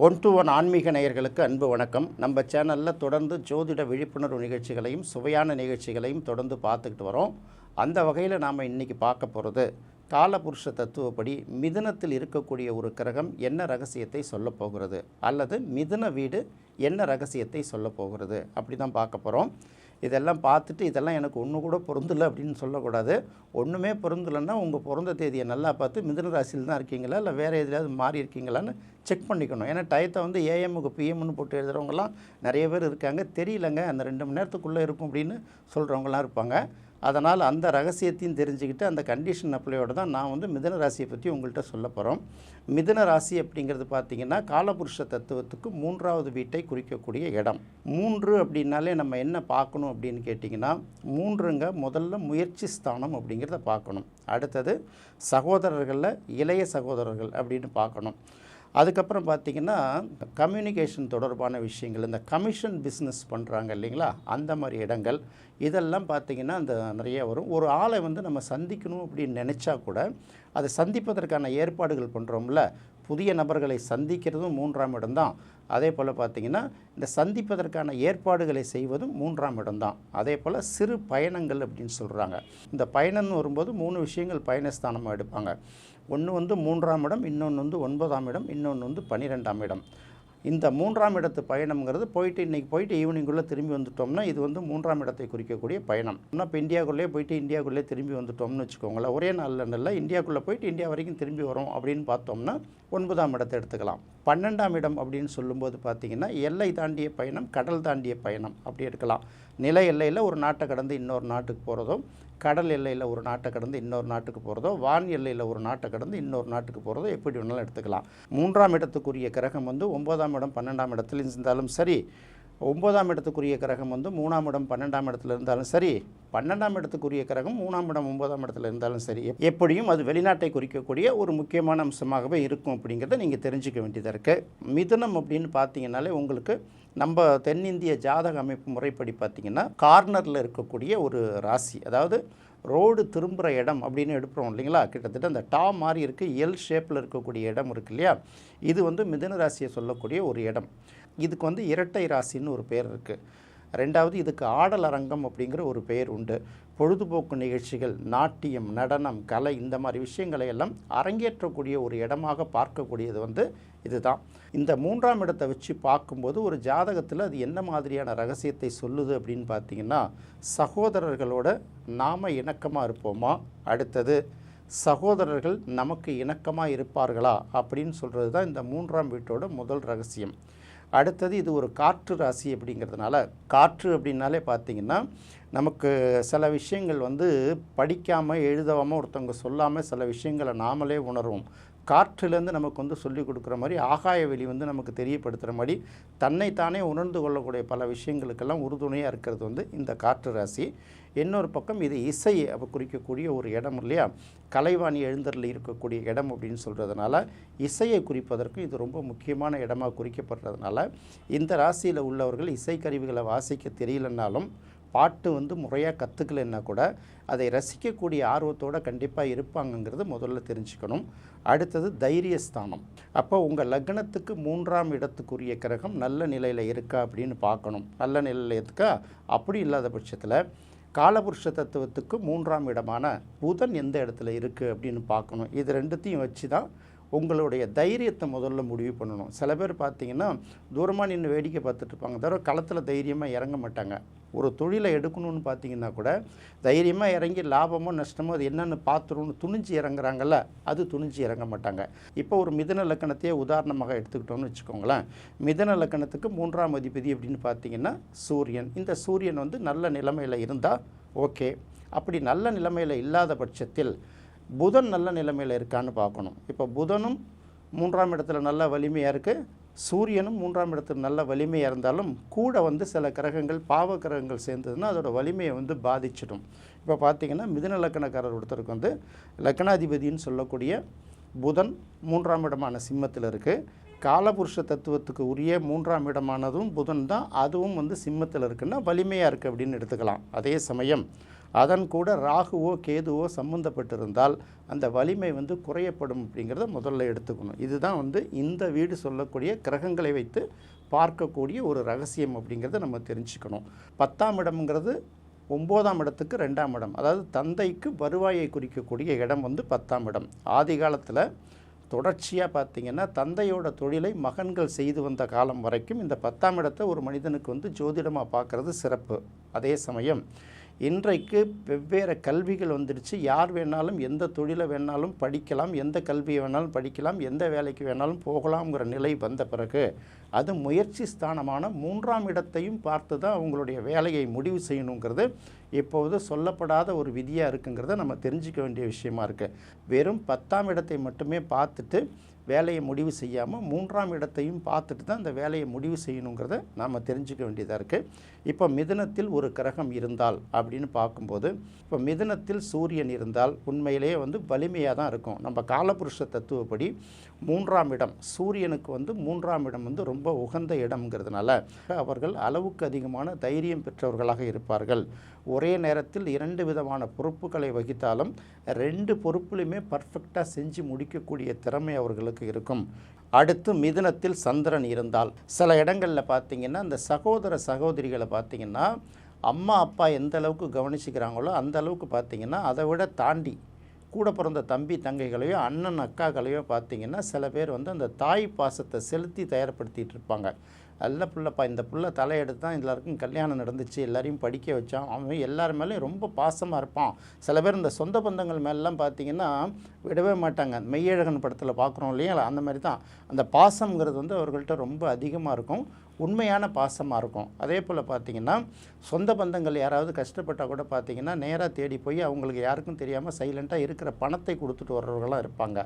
One to one ஆன்மீக நேயர்களுக்கு அன்பு வணக்கம். நம்ம சேனலில் தொடர்ந்து ஜோதிட விழிப்புணர்வு நிகழ்ச்சிகளையும் சுவையான நிகழ்ச்சிகளையும் தொடர்ந்து பார்த்துக்கிட்டு வரோம். அந்த வகையில் நாம் இன்றைக்கி பார்க்க போகிறது காலபுருஷ தத்துவப்படி மிதுனத்தில் இருக்கக்கூடிய ஒரு கிரகம் என்ன ரகசியத்தை சொல்லப் போகிறது? அல்லது மிதுன வீடு என்ன ரகசியத்தை சொல்லப் போகிறது? அப்படி தான் பார்க்க போகிறோம் இதெல்லாம் பார்த்துட்டு இதெல்லாம் எனக்கு ஒன்று கூட பொருந்தலை அப்படின்னு சொல்லக்கூடாது. ஒன்றுமே பொருந்தலைன்னா உங்கள் பிறந்த தேதியை நல்லா பார்த்து மிதுன ராசியில் தான் இருக்கீங்களா? இல்லை வேறு எதுலையாவது மாறி இருக்கீங்களான்னு செக் பண்ணிக்கணும். ஏன்னா டயத்தை வந்து ஏஎம்முக்கு பிஎம்னு போட்டு எழுதுகிறவங்கலாம் நிறைய பேர் இருக்காங்க. தெரியலங்க. அந்த ரெண்டு மணி நேரத்துக்குள்ளே இருக்கும் அப்படின்னு சொல்கிறவங்களாம் இருப்பாங்க. அதனால் அந்த ரகசியத்தையும் தெரிஞ்சுக்கிட்டு அந்த கண்டிஷன் அப்ளையோடு தான் நான் வந்து மிதன ராசியை பற்றி உங்கள்கிட்ட சொல்ல போகிறோம் மிதன ராசி அப்படிங்கிறது பார்த்தீங்கன்னா காலபுருஷ தத்துவத்துக்கு மூன்றாவது வீட்டை குறிக்கக்கூடிய இடம். மூன்று அப்படின்னாலே நம்ம என்ன பார்க்கணும் அப்படின்னு கேட்டிங்கன்னா மூன்றுங்க முதல்ல முயற்சி ஸ்தானம் அப்படிங்கிறத பார்க்கணும். அடுத்தது சகோதரர்களில் இளைய சகோதரர்கள் அப்படின்னு பார்க்கணும். அதுக்கப்புறம் பார்த்திங்கன்னா கம்யூனிகேஷன் தொடர்பான விஷயங்கள் இந்த கமிஷன் பிஸ்னஸ் பண்ணுறாங்க இல்லைங்களா? அந்த மாதிரி இடங்கள் இதெல்லாம் பார்த்திங்கன்னா அந்த நிறைய வரும். ஒரு ஆளை வந்து நம்ம சந்திக்கணும் அப்படின்னு நினச்சா கூட அதை சந்திப்பதற்கான ஏற்பாடுகள் பண்ணுறோம்ல புதிய நபர்களை சந்திக்கிறதும் மூன்றாம் இடம்தான் அதே போல் பார்த்திங்கன்னா இந்த சந்திப்பதற்கான ஏற்பாடுகளை செய்வதும் மூன்றாம் இடம்தான் அதே போல் சிறு பயணங்கள் அப்படின்னு சொல்கிறாங்க இந்த பயணம்னு வரும்போது மூணு விஷயங்கள் பயணஸ்தானமாக எடுப்பாங்க. ஒன்று வந்து மூன்றாம் இடம் இன்னொன்று வந்து ஒன்பதாம் இடம் இன்னொன்று வந்து பன்னிரெண்டாம் இடம். இந்த மூன்றாம் இடத்து பயணம்ங்கிறது போயிட்டு இன்றைக்கி போயிட்டு ஈவினிங்குள்ளே திரும்பி வந்துட்டோம்னா இது வந்து மூன்றாம் இடத்தை குறிக்கக்கூடிய பயணம். இன்னும் இப்போ இந்தியாவுக்குள்ளே போயிட்டு இந்தியாவுக்குள்ளே திரும்பி வந்துட்டோம்னு வச்சுக்கோங்களேன். ஒரே நாளில் நல்ல இந்தியாவுக்குள்ளே போயிட்டு இந்தியா வரைக்கும் திரும்பி வரோம் அப்படின்னு பார்த்தோம்னா ஒன்பதாம் இடத்தை எடுத்துக்கலாம். பன்னெண்டாம் இடம் அப்படின்னு சொல்லும்போது பார்த்திங்கன்னா எல்லை தாண்டிய பயணம் கடல் தாண்டிய பயணம் அப்படி எடுக்கலாம். நில எல்லையில் ஒரு நாட்டை கடந்து இன்னொரு நாட்டுக்கு போகிறதோ கடல் எல்லையில் ஒரு நாட்டை கடந்து இன்னொரு நாட்டுக்கு போகிறதோ வான் எல்லையில் ஒரு நாட்டை கடந்து இன்னொரு நாட்டுக்கு போகிறதோ எப்படி வேணாலும் எடுத்துக்கலாம். மூன்றாம் இடத்துக்குரிய கிரகம் வந்து ஒன்பதாம் இடம் பன்னெண்டாம் இடத்துல இருந்தாலும் சரி ஒம்பதாம் இடத்துக்குரிய கிரகம் வந்து மூணாம் இடம் பன்னெண்டாம் இடத்துல இருந்தாலும் சரி பன்னெண்டாம் இடத்துக்குரிய கிரகம் மூணாம் இடம் ஒன்பதாம் இடத்துல இருந்தாலும் சரி எப்படியும் அது வெளிநாட்டை குறிக்கக்கூடிய ஒரு முக்கியமான அம்சமாகவே இருக்கும் அப்படிங்கிறத நீங்கள் தெரிஞ்சுக்க வேண்டியதாக இருக்குது மிதுனம் அப்படின்னு பார்த்தீங்கன்னாலே உங்களுக்கு நம்ம தென்னிந்திய ஜாதக அமைப்பு முறைப்படி பார்த்திங்கன்னா கார்னரில் இருக்கக்கூடிய ஒரு ராசி அதாவது ரோடு திரும்புகிற இடம் அப்படின்னு எடுப்போம் இல்லைங்களா? கிட்டத்தட்ட அந்த டா மாதிரி இருக்குது எல் ஷேப்பில் இருக்கக்கூடிய இடம் இருக்கு இல்லையா? இது வந்து மிதன ராசியை சொல்லக்கூடிய ஒரு இடம். இதுக்கு வந்து இரட்டை ராசின்னு ஒரு பேர் இருக்குது ரெண்டாவது இதுக்கு ஆடல் அரங்கம் அப்படிங்கிற ஒரு பெயர் உண்டு. பொழுதுபோக்கு நிகழ்ச்சிகள் நாட்டியம் நடனம் கலை இந்த மாதிரி விஷயங்களை எல்லாம் அரங்கேற்றக்கூடிய ஒரு இடமாக பார்க்கக்கூடியது வந்து இதுதான். இந்த மூன்றாம் இடத்தை வச்சு பார்க்கும்போது ஒரு ஜாதகத்தில் அது என்ன மாதிரியான ரகசியத்தை சொல்லுது அப்படின்னு பார்த்தீங்கன்னா சகோதரர்களோட நாம் இணக்கமாக இருப்போமா? அடுத்தது சகோதரர்கள் நமக்கு இணக்கமாக இருப்பார்களா? அப்படின்னு சொல்கிறது தான் இந்த மூன்றாம் வீட்டோட முதல் ரகசியம். அடுத்தது இது ஒரு காற்று ராசி அப்படிங்கிறதுனால காற்று அப்படின்னாலே பார்த்திங்கன்னா நமக்கு சில விஷயங்கள் வந்து படிக்காமல் எழுதாமல் ஒருத்தவங்க சொல்லாமல் சில விஷயங்களை நாமளே உணர்வோம். காற்றிலேருந்து நமக்கு வந்து சொல்லிக் கொடுக்குற மாதிரி ஆகாய வெளி வந்து நமக்கு தெரியப்படுத்துகிற மாதிரி தன்னைத்தானே உணர்ந்து கொள்ளக்கூடிய பல விஷயங்களுக்கெல்லாம் உறுதுணையாக இருக்கிறது வந்து இந்த காற்று ராசி. இன்னொரு பக்கம் இது இசையை அப்போ குறிக்கக்கூடிய ஒரு இடம் இல்லையா? கலைவாணி எழுந்தரில் இருக்கக்கூடிய இடம் அப்படின்னு சொல்கிறதுனால இசையை குறிப்பதற்கு இது ரொம்ப முக்கியமான இடமாக குறிக்கப்படுறதுனால இந்த ராசியில் உள்ளவர்கள் இசைக்கருவிகளை வாசிக்க தெரியலன்னாலும் பாட்டு வந்து முறையாக கற்றுக்கலைன்னா கூட அதை ரசிக்கக்கூடிய ஆர்வத்தோடு கண்டிப்பாக இருப்பாங்கங்கிறது முதல்ல தெரிஞ்சுக்கணும். அடுத்தது தைரியஸ்தானம். அப்போ உங்கள் லக்னத்துக்கு மூன்றாம் இடத்துக்குரிய கிரகம் நல்ல நிலையில் இருக்கா அப்படின்னு பார்க்கணும். நல்ல நிலையில் இருக்கா? அப்படி இல்லாத பட்சத்தில் காலபுருஷ தத்துவத்துக்கு மூன்றாம் இடமான புதன் எந்த இடத்துல இருக்குது அப்படின்னு பார்க்கணும். இது ரெண்டுத்தையும் வச்சு தான் உங்களுடைய தைரியத்தை முதல்ல முடிவு பண்ணணும். சில பேர் பார்த்தீங்கன்னா தூரமாக நின்று வேடிக்கை பார்த்துட்ருப்பாங்க தவிர களத்தில் தைரியமாக இறங்க மாட்டாங்க. ஒரு தொழிலை எடுக்கணும்னு பார்த்தீங்கன்னா கூட தைரியமாக இறங்கி லாபமோ நஷ்டமோ அது என்னென்னு பார்த்துருன்னு துணிஞ்சு இறங்குறாங்கல்ல அது துணிஞ்சு இறங்க மாட்டாங்க. இப்போ ஒரு மிதன லக்கணத்தையே உதாரணமாக எடுத்துக்கிட்டோம்னு வச்சுக்கோங்களேன். மிதன லக்கணத்துக்கு மூன்றாம் அதிபதி அப்படின்னு பார்த்தீங்கன்னா சூரியன். இந்த சூரியன் வந்து நல்ல நிலைமையில் இருந்தால் ஓகே. அப்படி நல்ல நிலைமையில் இல்லாத பட்சத்தில் புதன் நல்ல நிலைமையில் இருக்கான்னு பார்க்கணும். இப்போ புதனும் மூன்றாம் இடத்துல நல்ல வலிமையாக இருக்குது சூரியனும் மூன்றாம் இடத்தில் நல்ல வலிமையாக இருந்தாலும் கூட வந்து சில கிரகங்கள் பாவ கிரகங்கள் சேர்ந்ததுன்னா அதோட வலிமையை வந்து பாதிச்சிடும். இப்போ பார்த்தீங்கன்னா மிதுன லக்கணக்காரர் ஒருத்தருக்கு வந்து லக்கணாதிபதின்னு சொல்லக்கூடிய புதன் மூன்றாம் இடமான சிம்மத்தில் இருக்குது காலபுருஷ தத்துவத்துக்கு உரிய மூன்றாம் இடமானதும் புதன் தான். அதுவும் வந்து சிம்மத்தில் இருக்குன்னா வலிமையாக இருக்குது அப்படின்னு எடுத்துக்கலாம். அதே சமயம் அதன் கூட ராகுவோ கேதுவோ சம்மந்தப்பட்டிருந்தால் அந்த வலிமை வந்து குறையப்படும் அப்படிங்கிறத முதல்ல எடுத்துக்கணும். இதுதான் வந்து இந்த வீடு சொல்லக்கூடிய கிரகங்களை வைத்து பார்க்கக்கூடிய ஒரு ரகசியம் அப்படிங்கிறத நம்ம தெரிஞ்சுக்கணும். பத்தாம் இடம்ங்கிறது ஒம்போதாம் இடத்துக்கு ரெண்டாம் இடம். அதாவது தந்தைக்கு வருவாயை குறிக்கக்கூடிய இடம் வந்து பத்தாம் இடம். ஆதி காலத்தில் தொடர்ச்சியாக பார்த்தீங்கன்னா தந்தையோட தொழிலை மகன்கள் செய்து வந்த காலம் வரைக்கும் இந்த பத்தாம் இடத்தை ஒரு மனிதனுக்கு வந்து ஜோதிடமாக பார்க்குறது சிறப்பு. அதே சமயம் இன்றைக்கு வெவ்வேறு கல்விகள் வந்துடுச்சு. யார் வேணாலும் எந்த தொழிலை வேணாலும் படிக்கலாம். எந்த கல்வியை வேணாலும் படிக்கலாம். எந்த வேலைக்கு வேணாலும் போகலாம்ங்கிற நிலை வந்த பிறகு அது முயற்சி ஸ்தானமான மூன்றாம் இடத்தையும் பார்த்து தான் அவங்களுடைய வேலையை முடிவு செய்யணுங்கிறது இப்போது சொல்லப்படாத ஒரு விதியாக இருக்குங்கிறத நம்ம தெரிஞ்சுக்க வேண்டிய விஷயமா இருக்குது வெறும் பத்தாம் இடத்தை மட்டுமே பார்த்துட்டு வேலையை முடிவு செய்யாமல் மூன்றாம் இடத்தையும் பார்த்துட்டு தான் அந்த வேலையை முடிவு செய்யணுங்கிறத நாம் தெரிஞ்சுக்க வேண்டியதாக இருக்குது இப்போ மிதனத்தில் ஒரு கிரகம் இருந்தால் அப்படின்னு பார்க்கும்போது இப்போ மிதுனத்தில் சூரியன் இருந்தால் உண்மையிலேயே வந்து வலிமையாக தான் இருக்கும். நம்ம காலபுருஷ தத்துவப்படி மூன்றாம் இடம் சூரியனுக்கு வந்து மூன்றாம் இடம் வந்து ரொம்ப உகந்த இடம்ங்கிறதுனால அவர்கள் அளவுக்கு அதிகமான தைரியம் பெற்றவர்களாக இருப்பார்கள். ஒரே நேரத்தில் இரண்டு விதமான பொறுப்புகளை வகித்தாலும் ரெண்டு பொறுப்புலையுமே பர்ஃபெக்டாக செஞ்சு முடிக்கக்கூடிய திறமை அவர்களுக்கு இருக்கும். அடுத்து மிதுனத்தில் சந்திரன் இருந்தால். சில இடங்களில் பார்த்தீங்கன்னா இந்த சகோதர சகோதரிகளை பார்த்தீங்கன்னா அம்மா அப்பா எந்த அளவுக்கு கவனிச்சுக்கிறாங்களோ அந்த அளவுக்கு பார்த்தீங்கன்னா அதை விட தாண்டி கூட பிறந்த தம்பி தங்கைகளையோ அண்ணன் அக்காக்களையோ பார்த்திங்கன்னா சில பேர் வந்து அந்த தாய் பாசத்தை செலுத்தி தயார்படுத்திகிட்டு இருப்பாங்க. நல்ல பிள்ளைப்பா. இந்த பிள்ளை தலையெடுத்து தான் எல்லாருக்கும் கல்யாணம் நடந்துச்சு. எல்லாரையும் படிக்க வச்சான். அவன் எல்லார் மேலேயும் ரொம்ப பாசமாக இருப்பான். சில பேர் இந்த சொந்த பந்தங்கள் மேலாம் பார்த்தீங்கன்னா விடவே மாட்டாங்க. மெய்யழகன் படத்தில் பார்க்குறோம் இல்லையா? அந்த மாதிரி தான். அந்த பாசம்ங்கிறது வந்து அவர்கள்ட்ட ரொம்ப அதிகமாக இருக்கும். உண்மையான பாசமாக இருக்கும். அதே போல் பார்த்தீங்கன்னா சொந்த பந்தங்கள் யாராவது கஷ்டப்பட்டால் கூட பார்த்தீங்கன்னா நேராக தேடி போய் அவங்களுக்கு யாருக்கும் தெரியாமல் சைலண்ட்டாக இருக்கிற பணத்தை கொடுத்துட்டு வர்றவர்களாக இருப்பாங்க.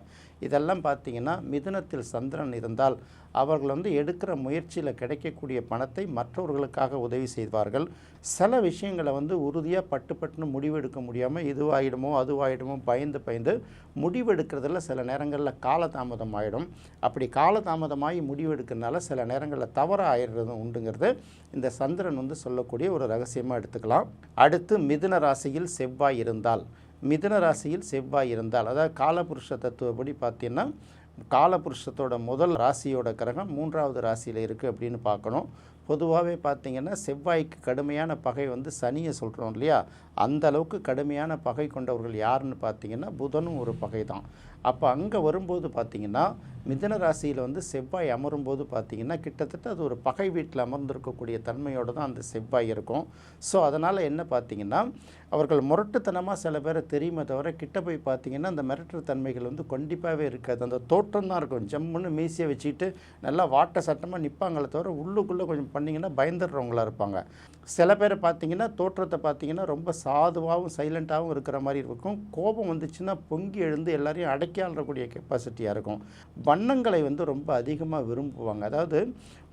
இதெல்லாம் பார்த்தீங்கன்னா மிதுனத்தில் சந்திரன் இருந்தால் அவர்கள் வந்து எடுக்கிற முயற்சியில் கிடைக்கக்கூடிய பணத்தை மற்றவர்களுக்காக உதவி செய்வார்கள். சில விஷயங்களை வந்து உறுதியாக பட்டு பட்டுன்னு முடிவெடுக்க முடியாமல் இதுவாகிடுமோ அதுவாகிடுமோ பயந்து பயந்து முடிவெடுக்கிறதுல சில நேரங்களில் காலதாமதம் ஆகிடும் அப்படி காலதாமதமாகி முடிவெடுக்கிறதுனால சில நேரங்களில் தவறாக ஆயிடுறதும் உண்டுங்கிறது இந்த சந்திரன் வந்து சொல்லக்கூடிய ஒரு ரகசியமாக எடுத்துக்கலாம். அடுத்து மிதுன ராசியில் செவ்வாய் இருந்தால். மிதுன ராசியில் செவ்வாய் இருந்தால். அதாவது காலபுருஷ தத்துவப்படி பார்த்தீங்கன்னா காலபுருஷத்தோட முதல் ராசியோட கிரகம் மூன்றாவது ராசியில் இருக்குது அப்படின்னு பார்க்கணும். பொதுவாகவே பார்த்தீங்கன்னா செவ்வாய்க்கு கடுமையான பகை வந்து சனியை சொல்கிறோம் இல்லையா? அந்த அளவுக்கு கடுமையான பகை கொண்டவர்கள் யாருன்னு பார்த்தீங்கன்னா புதனும் ஒரு பகை தான் அப்போ அங்கே வரும்போது பார்த்தீங்கன்னா மிதன ராசியில் வந்து செவ்வாய் அமரும்போது பார்த்தீங்கன்னா கிட்டத்தட்ட அது ஒரு பகை வீட்டில் அமர்ந்திருக்கக்கூடிய தன்மையோடு தான் அந்த செவ்வாய் இருக்கும். ஸோ அதனால் என்ன பார்த்தீங்கன்னா அவர்கள் முரட்டுத்தனமாக சில பேரை தெரியுமே தவிர கிட்ட போய் பார்த்தீங்கன்னா அந்த மிரட்டுற தன்மைகள் வந்து கண்டிப்பாகவே இருக்காது. அந்த தோற்றம் தான் இருக்கும். ஜம்முன்னு மீசியை வச்சுக்கிட்டு நல்லா வாட்ட சட்டமாக நிற்பாங்களே தவிர உள்ளுக்குள்ளே கொஞ்சம் பண்ணிங்கன்னா பயந்துடுறவங்களா இருப்பாங்க. சில பேர் பார்த்தீங்கன்னா தோற்றத்தை பார்த்தீங்கன்னா ரொம்ப சாதுவாகவும் சைலண்ட்டாகவும் இருக்கிற மாதிரி இருக்கும். கோபம் வந்துச்சுன்னா பொங்கி எழுந்து எல்லாரையும் அடக்கி ஆளக்கூடிய கெப்பாசிட்டியாக இருக்கும். வண்ணங்களை வந்து ரொம்ப அதிகமாக விரும்புவாங்க. அதாவது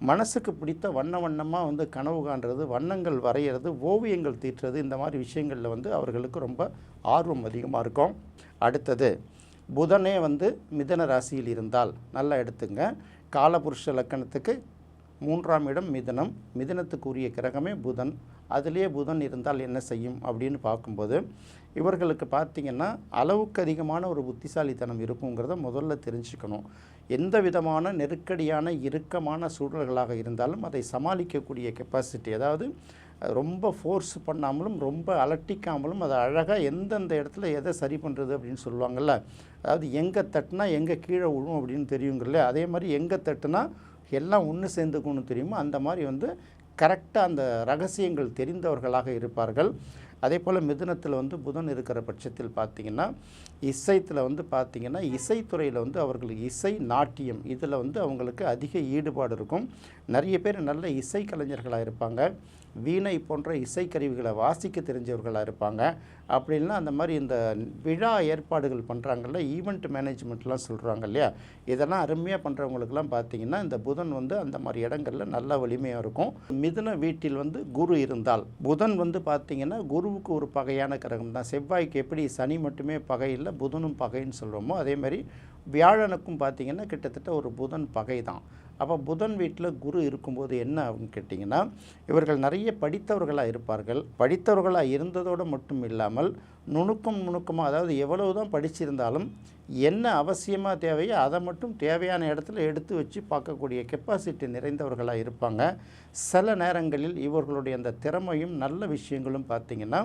மனசுக்கு பிடித்த வண்ண வண்ணமாக வந்து கனவு காண்றது வண்ணங்கள் வரைகிறது ஓவியங்கள் தீட்டுறது இந்த மாதிரி விஷயங்களில் வந்து அவர்களுக்கு ரொம்ப ஆர்வம் அதிகமாக இருக்கும். அடுத்தது புதனே வந்து மிதன ராசியில் இருந்தால் நல்லா எடுத்துங்க. காலபுருஷ லக்கணத்துக்கு மூன்றாம் இடம் மிதனம் மிதனத்துக்குரிய கிரகமே புதன். அதிலே புதன் இருந்தால் என்ன செய்யும் அப்படின்னு பார்க்கும்போது இவர்களுக்கு பார்த்திங்கன்னா அளவுக்கு அதிகமான ஒரு புத்திசாலித்தனம் இருக்குங்கிறத முதல்ல தெரிஞ்சுக்கணும். எந்த விதமான நெருக்கடியான இறுக்கமான சூழல்களாக இருந்தாலும் அதை சமாளிக்கக்கூடிய கெப்பாசிட்டி அதாவது ரொம்ப ஃபோர்ஸ் பண்ணாமலும் ரொம்ப அலட்டிக்காமலும் அதை அழகாக எந்தெந்த இடத்துல எதை சரி பண்ணுறது அப்படின்னு சொல்லுவாங்கள்ல அதாவது எங்கே தட்டுனா எங்கே கீழே விழும் அப்படின்னு தெரியுங்கள்ல அதே மாதிரி எங்கே தட்டுனா எல்லாம் ஒன்று சேர்ந்துக்கணும்னு தெரியுமோ அந்த மாதிரி வந்து கரெக்டாக அந்த ரகசியங்கள் தெரிந்தவர்களாக இருப்பார்கள். அதே போல் மிதுனத்தில் வந்து புதன் இருக்கிற பட்சத்தில் பார்த்திங்கன்னா இசைத்தில் வந்து பார்த்திங்கன்னா இசைத்துறையில் வந்து அவர்களுக்கு இசை நாட்டியம் இதில் வந்து அவங்களுக்கு அதிக ஈடுபாடு இருக்கும். நிறைய பேர் நல்ல இசை கலைஞர்களாக இருப்பாங்க. வீணை போன்ற இசைக்கருவிகளை வாசிக்க தெரிஞ்சவர்களாக இருப்பாங்க. அப்படின்னா அந்த மாதிரி இந்த விழா ஏற்பாடுகள் பண்ணுறாங்கல்ல ஈவெண்ட் மேனேஜ்மெண்ட்லாம் சொல்கிறாங்க இல்லையா? இதெல்லாம் அருமையாக பண்ணுறவங்களுக்கெல்லாம் பார்த்தீங்கன்னா இந்த புதன் வந்து அந்த மாதிரி இடங்களில் நல்ல வலிமையாக இருக்கும். மிதுன வீட்டில் வந்து குரு இருந்தால் புதன் வந்து பார்த்திங்கன்னா குருவுக்கு ஒரு பகையான கிரகம் தான். செவ்வாய்க்கு எப்படி சனி மட்டுமே பகை இல்லை புதனும் பகைன்னு சொல்கிறோமோ அதே மாதிரி வியாழனுக்கும் பார்த்தீங்கன்னா கிட்டத்தட்ட ஒரு புதன் பகை தான் அப்போ புதன் வீட்டில் குரு இருக்கும்போது என்ன ஆகும் கேட்டிங்கன்னா இவர்கள் நிறைய படித்தவர்களாக இருப்பார்கள். படித்தவர்களாக இருந்ததோடு மட்டும் இல்லாமல் இல்லாமல் நுணுக்கம் நுணுக்கமாக அதாவது எவ்வளவு தான் படிச்சிருந்தாலும் என்ன அவசியமாக தேவையோ அதை மட்டும் தேவையான இடத்துல எடுத்து வச்சு பார்க்கக்கூடிய கெப்பாசிட்டி நிறைந்தவர்களாக இருப்பாங்க. சில நேரங்களில் இவர்களுடைய அந்த திறமையும் நல்ல விஷயங்களும் பார்த்திங்கன்னா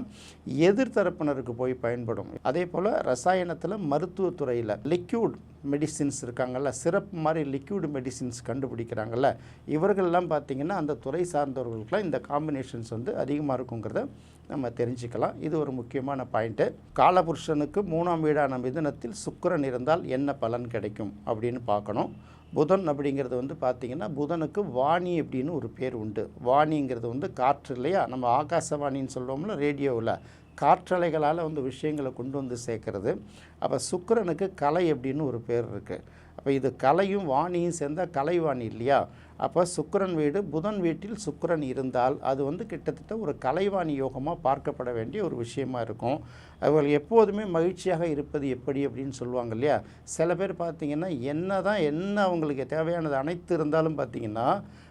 எதிர்த்தரப்பினருக்கு போய் பயன்படும். அதே போல் ரசாயனத்தில் மருத்துவத்துறையில் லிக்யூட் மெடிசின்ஸ் இருக்காங்கல்ல சிறப்பு மாதிரி லிக்யூட் மெடிசின்ஸ் கண்டுபிடிக்கிறாங்கல்ல இவர்கள்லாம் பார்த்திங்கன்னா அந்த துறை சார்ந்தவர்களுக்கெல்லாம் இந்த காம்பினேஷன்ஸ் வந்து அதிகமாக இருக்குங்கிறத நம்ம தெரிஞ்சுக்கலாம். இது ஒரு முக்கியமான பாயிண்ட்டு காலபுருஷனுக்கு மூணாம் வீடான மிதுனத்தில் சுக்கரன் இருந்தால் என்ன பலன் கிடைக்கும் அப்படின்னு பார்க்கணும். புதன் அப்படிங்கிறது வந்து பார்த்திங்கன்னா புதனுக்கு வாணி அப்படின்னு ஒரு பேர் உண்டு. வாணிங்கிறது வந்து காற்று இல்லையா? நம்ம ஆகாசவாணின்னு சொல்லுவோம்ல ரேடியோவில். காற்றலைகளால் வந்து விஷயங்களை கொண்டு வந்து சேர்க்கறது. அப்போ சுக்கரனுக்கு கலை அப்படின்னு ஒரு பேர் இருக்குது அப்போ இது கலையும் வாணியும் சேர்ந்தால் கலைவாணி இல்லையா? அப்போ சுக்கரன் வீடு புதன் வீட்டில் சுக்கரன் இருந்தால் அது வந்து கிட்டத்தட்ட ஒரு கலைவாணி யோகமாக பார்க்கப்பட வேண்டிய ஒரு விஷயமா இருக்கும். அவர்கள் எப்போதுமே மகிழ்ச்சியாக இருப்பது எப்படி அப்படின்னு சொல்லுவாங்க இல்லையா? சில பேர் பார்த்திங்கன்னா என்ன தான் என்ன அவங்களுக்கு தேவையானது அனைத்து இருந்தாலும் பார்த்திங்கன்னா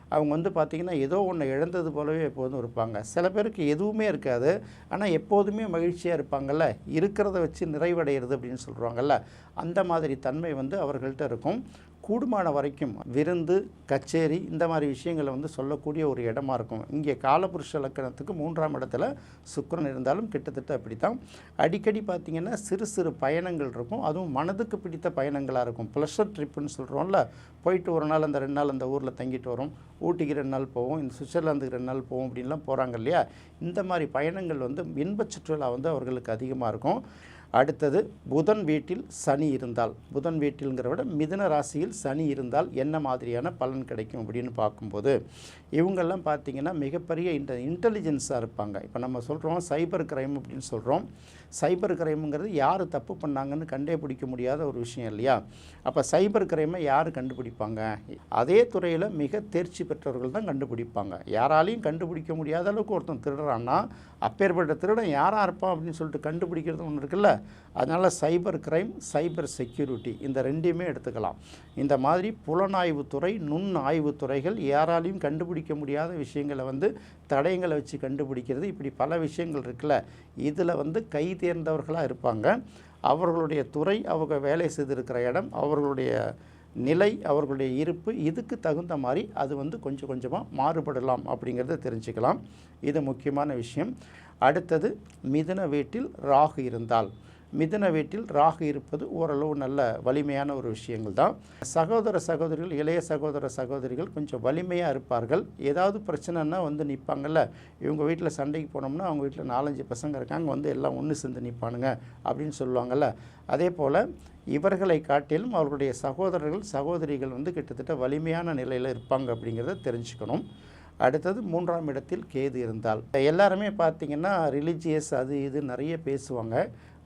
அவங்க வந்து பார்த்திங்கன்னா ஏதோ ஒன்று இழந்தது போலவே எப்போதும் இருப்பாங்க. சில பேருக்கு எதுவுமே இருக்காது. ஆனால் எப்போதுமே மகிழ்ச்சியாக இருப்பாங்கல்ல? இருக்கிறத வச்சு நிறைவடைகிறது அப்படின்னு சொல்கிறாங்கல்ல அந்த மாதிரி தன்மை வந்து அவர்கள்ட்ட இருக்கும். கூடுமான வரைக்கும் விருந்து கச்சேரி இந்த மாதிரி விஷயங்களை வந்து சொல்லக்கூடிய ஒரு இடமா இருக்கும். இங்கே காலபுருஷ லக்கணத்துக்கு மூன்றாம் இடத்துல சுக்கரன் இருந்தாலும் கிட்டத்தட்ட அப்படித்தான். அடிக்கடி பார்த்திங்கன்னா சிறு சிறு பயணங்கள் இருக்கும். அதுவும் மனதுக்கு பிடித்த பயணங்களாக இருக்கும். ப்ளஷர் ட்ரிப்புன்னு சொல்கிறோம்ல போயிட்டு ஒரு நாள் அந்த ரெண்டு நாள் அந்த ஊரில் தங்கிட்டு வரும். ஊட்டிக்கு ரெண்டு நாள் போவோம். இந்த சுவிட்சர்லாந்துக்கு ரெண்டு நாள் போவோம் அப்படின்லாம் போகிறாங்க இல்லையா? இந்த மாதிரி பயணங்கள் வந்து இன்பச் சுற்றுலா வந்து அவர்களுக்கு அதிகமாக இருக்கும். அடுத்தது புதன் வீட்டில் சனி இருந்தால். புதன் வீட்டில்ங்கிற விட மிதுன ராசியில் சனி இருந்தால் என்ன மாதிரியான பலன் கிடைக்கும் அப்படின்னு பார்க்கும்போது இவங்கெல்லாம் பார்த்திங்கன்னா மிகப்பெரிய இன்ட இன்டெலிஜென்ஸாக இருப்பாங்க. இப்போ நம்ம சொல்கிறோம் சைபர் கிரைம் அப்படின்னு சொல்கிறோம் சைபர் கிரைமுங்கிறது யார் தப்பு பண்ணாங்கன்னு கண்டேபிடிக்க முடியாத ஒரு விஷயம் இல்லையா? அப்போ சைபர் கிரைமை யார் கண்டுபிடிப்பாங்க? அதே துறையில் மிக தேர்ச்சி பெற்றவர்கள் தான் கண்டுபிடிப்பாங்க. யாராலையும் கண்டுபிடிக்க முடியாத அளவுக்கு ஒருத்தன் திருடுறான்னா அப்பேற்பட்ட திருடன் யாராக இருப்பான் அப்படின்னு சொல்லிட்டு கண்டுபிடிக்கிறது ஒன்று இருக்குல்ல? அதனால் சைபர் கிரைம் சைபர் செக்யூரிட்டி இந்த ரெண்டையுமே எடுத்துக்கலாம். இந்த மாதிரி புலனாய்வுத்துறை நுண் ஆய்வுத்துறைகள் யாராலையும் கண்டுபிடிக்க முடியாத விஷயங்களை வந்து தடயங்களை வச்சு கண்டுபிடிக்கிறது. இப்படி பல விஷயங்கள் இருக்குல்ல. இதில் வந்து கை தேர்ந்தவர்களாக இருப்பாங்க. அவர்களுடைய துறை அவங்க வேலை செய்திருக்கிற இடம் அவர்களுடைய நிலை அவர்களுடைய இருப்பு இதுக்கு தகுந்த மாதிரி அது வந்து கொஞ்சம் கொஞ்சமாக மாறுபடலாம் அப்படிங்கிறத தெரிஞ்சுக்கலாம். இது முக்கியமான விஷயம். அடுத்தது மிதன வீட்டில் ராகு இருந்தால். மிதன வீட்டில் ராகு இருப்பது ஓரளவு நல்ல வலிமையான ஒரு விஷயங்கள் தான். சகோதர சகோதரிகள் இளைய சகோதர சகோதரிகள் கொஞ்சம் வலிமையாக இருப்பார்கள். ஏதாவது பிரச்சனைன்னா வந்து நிற்பாங்கல்ல இவங்க வீட்டில் சண்டைக்கு போனோம்னா அவங்க வீட்டில் நாலஞ்சு பசங்க இருக்காங்க வந்து எல்லாம் ஒன்று சேர்ந்து நிற்பானுங்க அப்படின்னு சொல்லுவாங்கல்ல. அதே போல் இவர்களை காட்டிலும் அவர்களுடைய சகோதரர்கள் சகோதரிகள் வந்து கிட்டத்தட்ட வலிமையான நிலையில் இருப்பாங்க அப்படிங்கிறத தெரிஞ்சுக்கணும். அடுத்தது மூன்றாம் இடத்தில் கேது இருந்தால். எல்லாருமே பார்த்திங்கன்னா ரிலிஜியஸ் அது இது நிறைய பேசுவாங்க.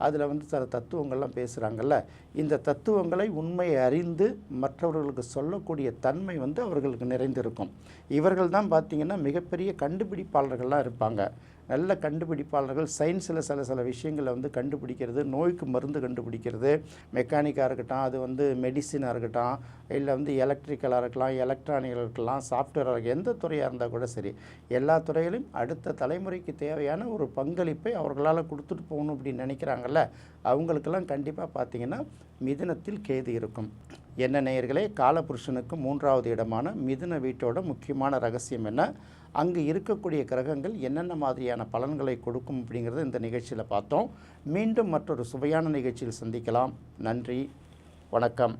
அதில் வந்து சில தத்துவங்கள்லாம் பேசுகிறாங்கல்ல. இந்த தத்துவங்களை உண்மையை அறிந்து மற்றவர்களுக்கு சொல்லக்கூடிய தன்மை வந்து அவர்களுக்கு நிறைந்திருக்கும். இவர்கள் தான் பார்த்திங்கன்னா மிகப்பெரிய கண்டுபிடிப்பாளர்கள்லாம் இருப்பாங்க. நல்ல கண்டுபிடிப்பாளர்கள் சயின்ஸில் சில சில விஷயங்களை வந்து கண்டுபிடிக்கிறது நோய்க்கு மருந்து கண்டுபிடிக்கிறது. மெக்கானிக்காக இருக்கட்டும் அது வந்து மெடிசினாக இருக்கட்டும் இல்லை வந்து எலக்ட்ரிக்கலாக இருக்கலாம் எலக்ட்ரானிக்கலாக இருக்கலாம் சாஃப்ட்வேராக இருக்கலாம் எந்த துறையாக இருந்தால் கூட சரி எல்லா துறையிலும் அடுத்த தலைமுறைக்கு தேவையான ஒரு பங்களிப்பை அவர்களால் கொடுத்துட்டு போகணும் அப்படின்னு நினைக்கிறாங்கல்ல. அவங்களுக்கெல்லாம் கண்டிப்பாக பார்த்தீங்கன்னா மிதுனத்தில் கேது இருக்கும். என்ன நேயர்களே காலபுருஷனுக்கு மூன்றாவது இடமான மிதுன வீட்டோட முக்கியமான ரகசியம் என்ன? அங்கு இருக்கக்கூடிய கிரகங்கள் என்னென்ன மாதிரியான பலன்களை கொடுக்கும் அப்படிங்கிறத இந்த நிகழ்ச்சியில் பார்த்தோம். மீண்டும் மற்றொரு சுவையான நிகழ்ச்சியில் சந்திக்கலாம். நன்றி. வணக்கம்.